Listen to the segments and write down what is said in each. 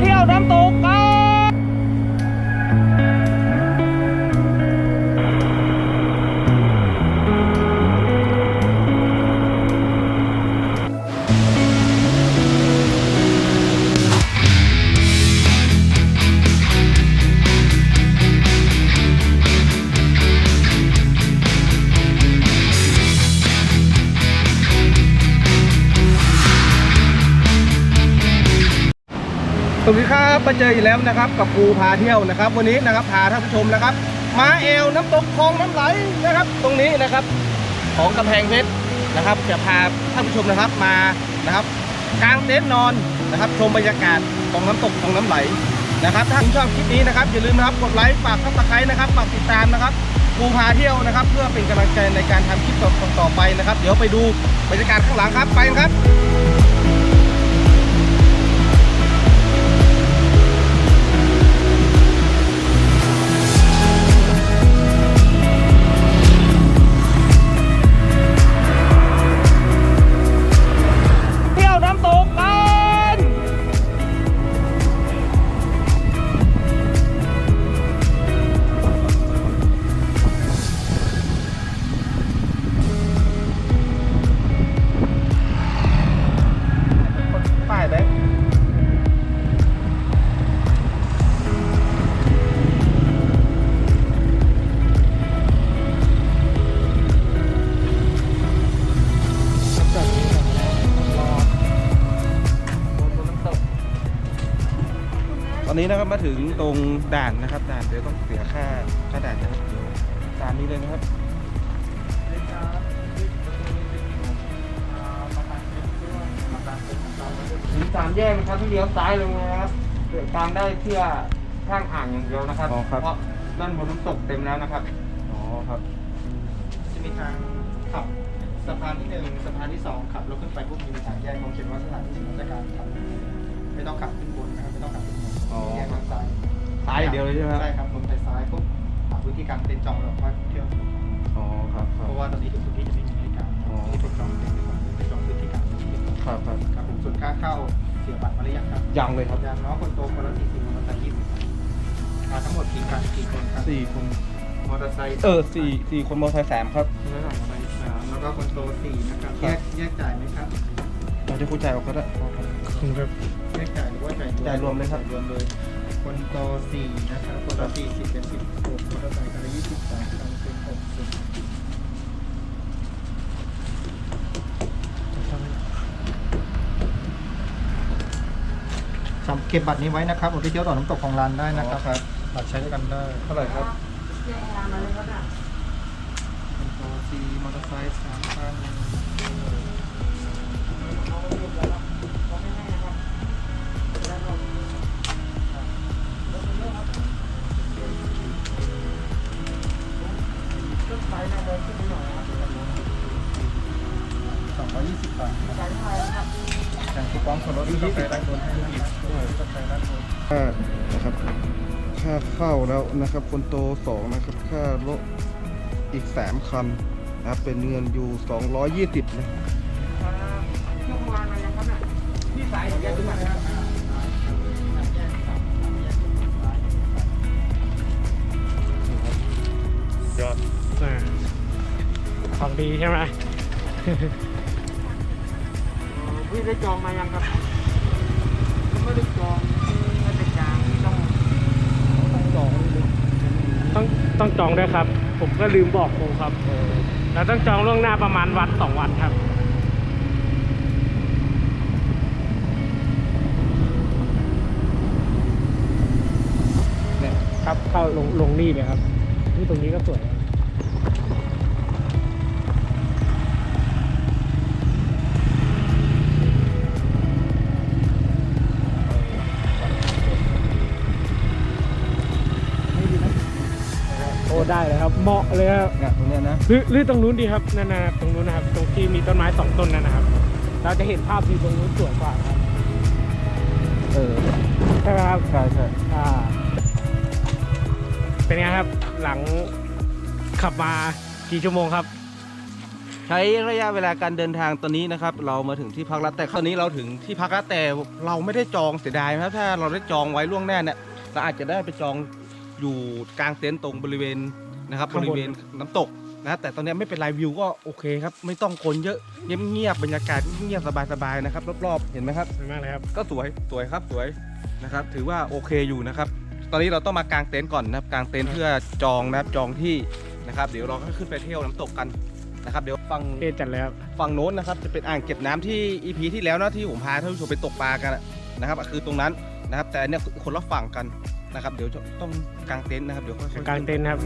เที่ยวน้ำตกกัน สวัสดีครับมาเจออีกแล้วนะครับ กับปูพาเที่ยวนะครับ วันนี้นะครับพาท่านผู้ชมนะครับ มาเอวน้ำตกคลองน้ำไหลนะครับ ตรงนี้นะครับ ของกำแพงเพชรนะครับ จะพาท่านผู้ชมนะครับมานะครับกลางเต็นท์นอนนะครับ ชมบรรยากาศของน้ำตกคลองน้ำไหลนะครับ ถ้าคุณชอบคลิปนี้นะครับอย่าลืมนะครับกดไลค์ฝากซับสไครต์นะครับฝากติดตามนะครับปูพาเที่ยวนะครับ เพื่อเป็นกำลังใจในการทำคลิปต่อๆไปนะครับ เดี๋ยวไปดูบรรยากาศข้างหลังครับไปครับ นนี้นะครับมาถึงตรงด่านนะครับ ด่านเดี๋ยวต้องเสียค่าค่าด่านนะครับเดี๋ยวด่านนี้เลยนะครับถึงสามแยกนะครับที่เลี้ยวซ้ายลงนะครับเปิดทางได้เพื่อข้างอ่างอย่างเดียวนะครับ อ๋อครับ เพราะด้านบนน้ำตกเต็มแล้วนะครับ อ๋อครับจะมีทางขับสะพานที่หนึ่งสะพานที่สองขับรถขึ้นไปปุ๊บมีทางแยกของเขียนว่าสถานที่ราชการครับไม่ต้องขับขึ้นบนนะครับไม่ต้องขับขึ้นบน อ๋อ แยกทางซ้ายซ้ายอย่างเดียวเลยใช่ไหมครับ ใช่ครับลงไปซ้ายปุ๊บหาพื้นที่กลางเต็นท์จองแล้วพักเที่ยว อ๋อครับครัเพบ ราะว่าตอนนี้ทุกพื้นที่จะไม่มีบริการอ๋อ ที่เป็นจองเต็นท์ไปก่อนไปจองพื้นที่กลางเต็นท์ไปก่อนครับครับครับผมส่วนค่าเข้าเสียบัตรมาหรือยังครับยังเลยครับยังเนาะคนโตคนละสี่สิบมอเตอร์ไซค์ยี่สิบมาทั้งหมดกี่คันกี่คนครับสี่คนมอเตอร์ไซค์ เออสี่สี่คนมอเตอร์ไซค์สามครับ แล้วหลังไปสามแล้วก็คนโตสี่นะครับ แยกแยกจ่ายไหมครับ เราจะคุยใจายออกก็ได้แยกจ่ายหรือว่าจ่ายจ่ายรวมเลยครับรวมเลย คนโตสี่นะครับคนละสี่สิบเป็นสิบหกมอเตอร์ไซค์คนละยี่สิบสามคันเป็นหกสิบสำเก็บบัตรนี้ไว้นะครับผมไปเที่ยวต่อน้ำตกของลานได้นะครับครับบัตรใช้ด้วยกันได้เท่าไหร่ครับคนโตสี่มอเตอร์ไซค์สามคัน สองร้อยยี่สิบบาทครับแต่คูปองส่วนลดที่กาแฟด้านบนให้นะครับกาแฟด้านบนค่านะครับ ค่าเข้าแล้วนะครับ คนโตสองนะครับ ค่ารถอีกสามคันนะครับเป็นเงินอยู่สองร้อยยี่สิบนะ ยของแยกขึ้นมานะครับยอดอ่าของดีใช่ไหม พี่ได้จองมายังครับไม่ได้จองไม่ได้จองต้องต้องจองเลยต้องต้องจองด้วยครับ ผมก็ลืมบอกครูครับเราต้องจองล่วงหน้าประมาณวันสองวันครับ เนี่ย ครับเข้า ลงลงนี่เลยครับนี่ตรงนี้ก็สวยครับโอ้ได้เลยครับ เหมาะเลยครับเนี่ยตรงเนี้ยนะหรือหรือตรงนู้นดีครับนั่นนะครับตรงนู้นนะครับ ตรงที่มีต้นไม้สองต้นนั่นนะครับ เราจะเห็นภาพที่ตรงนู้นสวยกว่าครับเออใช่ไหมครับ ใช่ใช่อ่า เป็นไงครับหลังขับมากี่ชั่วโมงครับ ใช้ระยะเวลาการเดินทางตอนนี้นะครับ เรามาถึงที่พักแล้วแต่ตอนนี้เราถึงที่พักแล้วแต่เราไม่ได้จองเสียดายนะครับถ้าเราได้จองไว้ล่วงหน้าเนี่ยเราอาจจะได้ไปจองอยู่กลางเต็นท์ตรงบริเวณนะครับ บข้างบน ริเวณน้ำตกนะแต่ตอนนี้ไม่เป็นไรวิวก็โอเคครับ ไม่ต้องคนเยอะเงียบๆบรรยากาศเงียบๆสบายๆนะครับรอบๆเห็นไหมครับ สวยมากเลยครับ ก็สวยสวยครับสวยนะครับ ถือว่าโอเคอยู่นะครับ ตอนนี้เราต้องมากางเต็นท์ก่อนนะครับกางเต็นท์เพื่อจองนะครับจองที่นะครับเดี๋ยวเราก็ขึ้นไปเที่ยวน้ำตกกันนะครับเดี๋ยวฟัง เอะจัดเลยครับ ฝั่งโน้นนะครับจะเป็นอ่างเก็บน้ำที่ EP ที่แล้วนะที่ผมพาท่านผู้ชมไปตกปลากันอะนะครับคือตรงนั้นนะครับแต่อันเนี่ยคนละฝั่งกันนะครับ เดี๋ยวจะต้องกางเต็นท์นะครับเดี๋ยวค่อยๆ กลางเต็นท์ครับ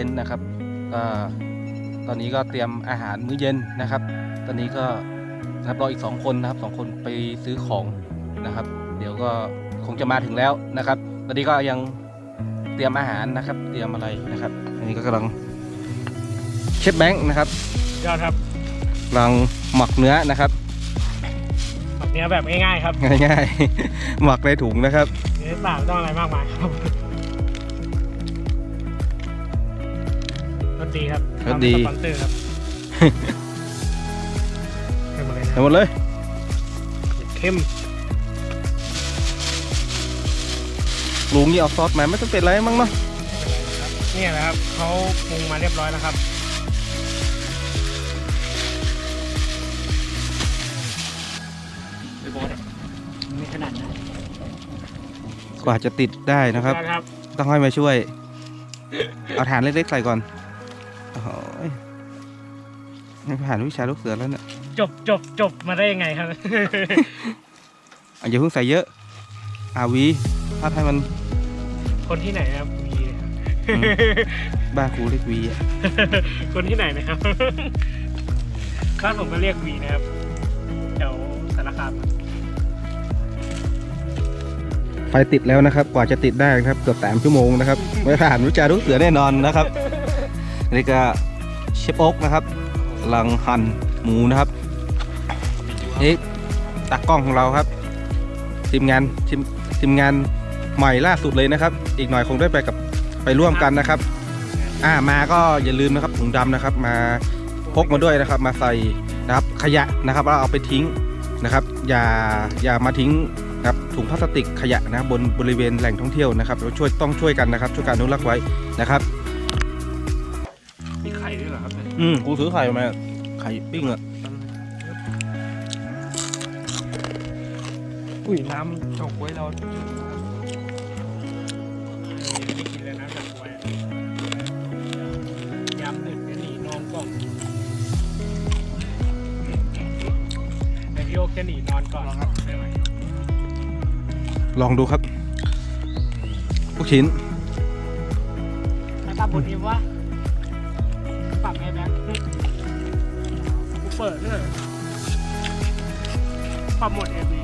ต็นท์นะครับก็ตอนนี้ก็เตรียมอาหารมื้อเย็นนะครับ ตอนนี้ก็นะครับรออีกสองคนนะครับสองคนไปซื้อของนะครับ เดี๋ยวก็คงจะมาถึงแล้วนะครับ ตอนนี้ก็ยังเตรียมอาหารนะครับ เตรียมอะไรนะครับอันนี้ก็กำลังเชฟแบงค์นะครับยอดครับกำลังหมักเนื้อนะครับแบบเนี้ยแบบง่ายๆครับ ง่ายๆ หมักในถุงนะครับเนื้อเปล่าไม่ต้องอะไรมากมายครับ รสดีครับรสดี ทำสปอนเซอร์ครับเข้มหมดเลยนะเอาหมดเลย เข้มลุงนี่เอาซอสมาไม่ต้องเป็นไรมั้งเนาะเนี่ยนะครับเขาปรุงมาเรียบร้อยแล้วครับไม่ขนาดนั้นกว่าจะติดได้นะครับยอดครับ ต้องให้มาช่วย เอาฐานเล็กๆใส่ก่อนโอ้โหไม่ ผ่านวิชาลูกเสือแล้วเนี่ยจบจบจบมาได้ยังไงครับอะอย่าเพิ่งใส่เยอะอาวีถ้าให้มันคนที่ไหนนะครับวีนะครับอืมบ้าครูเรียกวีอะคนที่ไหนนะครับบ้านผมก็เรียกวีนะครับแถวสารคามครับไฟติดแล้วนะครับ กว่าจะติดได้นะครับเกือบสามชั่วโมงนะครับไม่ผ่านวิชาลูกเสือแน่นอนนะครับอันนี่ก็เชฟโอ๊กนะครับกำลังหั่นหมูนะครับนี่ตากล้องของเราครับทีมงานทีมทีมงานใหม่ล่าสุดเลยนะครับ อีกหน่อยคงได้ไปกับไปร่วมกันนะครับ อ่ามาก็อย่าลืมนะครับถุงดำนะครับ มาพกมาด้วยนะครับ มาใส่นะครับขยะนะครับแล้วเอาไปทิ้งนะครับ อย่าอย่ามาทิ้งนะครับถุงพลาสติกขยะนะบนบริเวณแหล่งท่องเที่ยวนะครับเราช่วยต้องช่วยกันนะครับ ช่วยกันอนุรักษ์ไว้นะครับมีไข่ด้วยเหรอครับเนี่ยอืมกูซื้อไข่มา ไข่ปิ้งอะอุ้ยน้ำจอกไว้เราไม่กินเลยนะจอกไว้ยำดึกจะหนีนอนก่อนแต่พี่โอ๊คจะหนีนอนก่อนครับได้ไหมลองดูครับลูกชิ้นแล้วปรับบทนี้วะปรับไงแบงค์กู เปิดเลยปรับหมดเอฟี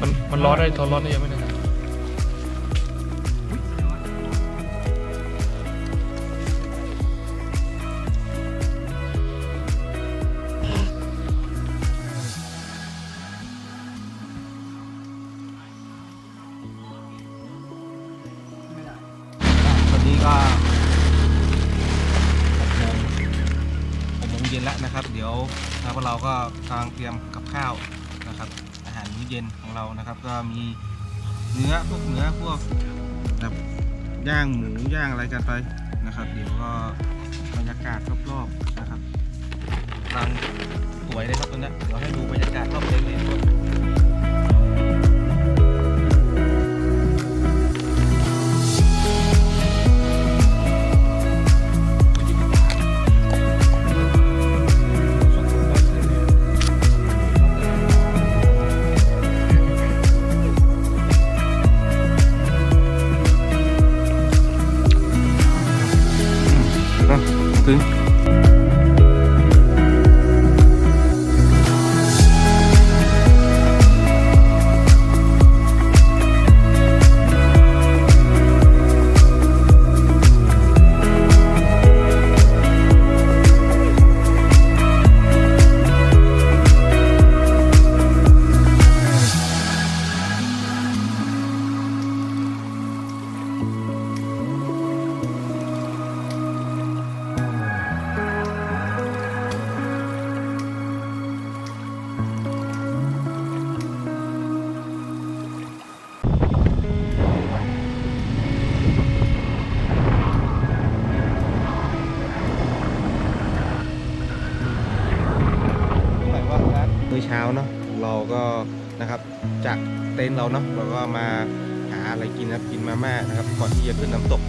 มันมันร้อนได้ทนร้อนได้ยังไม่ได้ นะครับ เดี๋ยวนะครับเราก็กำลังเตรียมกับข้าวนะครับ อาหารมื้อเย็นของเรานะครับ ก็มีเนื้อพวกเนื้อพวกแบบย่างหมูย่างอะไรกันไปนะครับ เดี๋ยวก็บรรยากาศรอบๆนะครับำลังสวยเลยครับตอนนี้เดี๋ยวให้ดูบรรยากาศรอบเต็นท์เลยคน ช้าเนาะเราก็นะครับจากเต็นท์เราเนาะเราก็มาหาอะไรกินนะครับกินมาม่านะครับก่อนที่จะขึ้นน้ำตก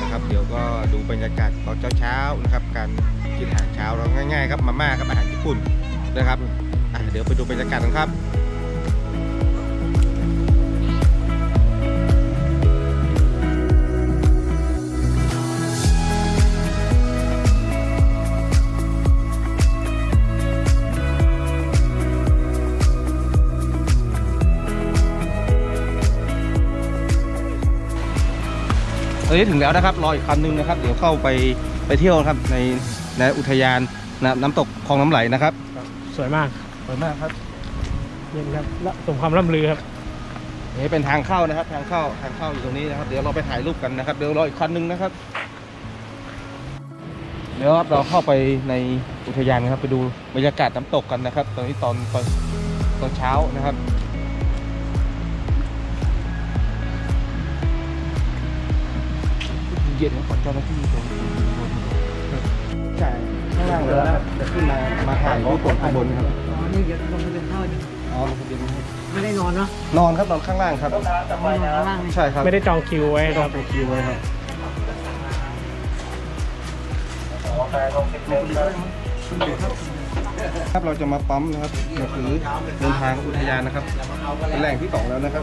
นะครับ เดี๋ยวก็ดูบรรยากาศตอนเช้าๆนะครับ การกินอาหารเช้าเราง่ายๆครับมาม่าครับอาหารญี่ปุ่นนะครับอะเดี๋ยวไปดูบรรยากาศกันครับ อนนี้ถึงแล้วนะครับรออีกคันนึงนะครับ เดี๋ยวเข้าไปไปเที่ยวครับในในอุทยานนะน้ำตกคลองน้ำไหลนะครับสวยมากสวยมากครับเย็นครับและสมความร่ำลือครับนี่เป็นทางเข้านะครับ ทางเข้าทางเข้าอยู่ตรงนี้นะครับ เดี๋ยวเราไปถ่ายรูปกันนะครับ เดี๋ยวรออีกคันนึงนะครับเดี๋ยวครับเราเข้าไปในอุทยานนะครับ ไปดูบรรยากาศน้ำตกกันนะครับ ตอนนี้ตอนตอนตอนเช้านะครับ ย็นนะขอเจ้าหน้าที่ตรงใช่ข้างล่างเลยนะครับจะขึ้นมามาถ่ายรูปตรงข้างบนครับอ๋อนี่เดี๋ยวลงทะเบียนเข้าดิอ๋อลงทะเบียนนะครับไม่ได้นอนเนาะนอนครับนอนข้างล่างครับนอนข้างล่างนี่ใช่ครับไม่ได้จองคิวไว้ครับคิวไว้ครับครับเราจะมาปั๊มนะครับหนังสือเดินทางอุทยานนะครับเป็นแหล่งที่สองแล้วนะครับ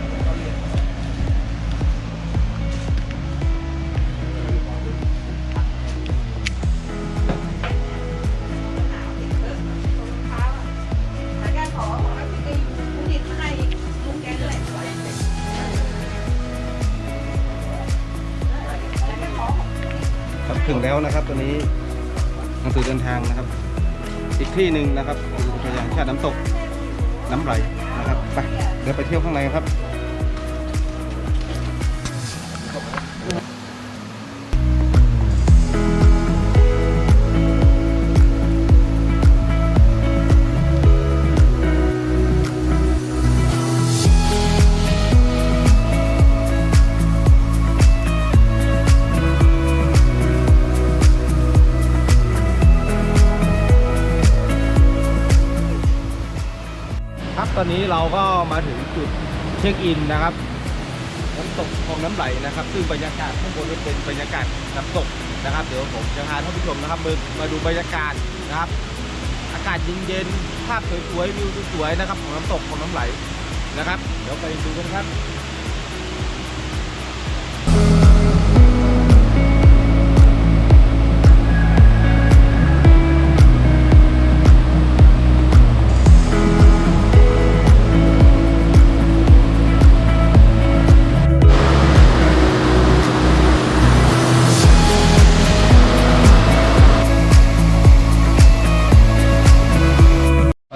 แล้วนะครับตัวนี้หนังสือเดินทางนะครับ อีกที่หนึ่งนะครับคืออุทยานชาติน้ำตกน้ำไหลนะครับไปเดี๋ยวไปเที่ยวข้างในครับ เราก็มาถึงจุดเช็คอินนะครับน้ำตกคลองน้ำไหลนะครับ ซึ่งบรรยากาศข้างบนนี่เป็นบรรยากาศน้ำตกนะครับ เดี๋ยวผมจะพาท่านผู้ชมนะครับมามาดูบรรยากาศนะครับ อากาศเย็นๆภาพสวยๆวิวสวยๆนะครับของน้ำตกคลองน้ำไหลนะครับ เดี๋ยวไปดูกันครับ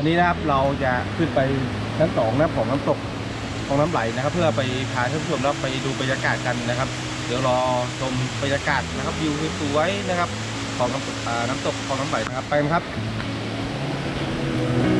ตอนนี้นะครับเราจะขึ้นไปชั้นสองนะของน้ำตกของน้ำไหลนะครับ เพื่อไปพาท่านผู้ชมแล้วไปดูบรรยากาศกันนะครับ เดี๋ยวรอชมบรรยากาศนะครับวิวสวยๆนะครับ ของน้ำอ่าน้ำตกของน้ำไหลนะครับไปกันครับ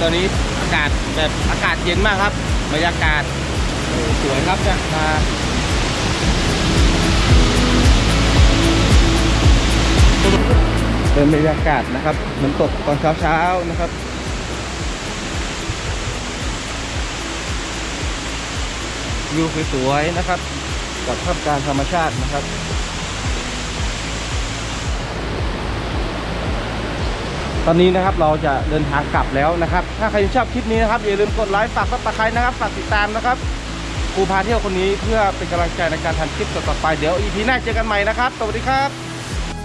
ตอนนี้อากาศแบบอากาศเย็นมากครับบรรยากาศสวยครับเนี่ยมาเป็นบรรยากาศนะครับน้ำตกตอนเช้าๆนะครับวิวสวยๆนะครับ กับท่ามกางธรรมชาตินะครับ ตอนนี้นะครับเราจะเดินทางกลับแล้วนะครับ ถ้าใครชอบคลิปนี้นะครับอย่าลืมกดไลค์ฝากกับสไคร้นะครับฝากติดตามนะครับครูพาเที่ยวคนนี้เพื่อเป็นกำลังใจในการทำคลิปต่อๆไปเดี๋ยวอีพีหน้าเจอกันใหม่นะครับสวัสดีครับ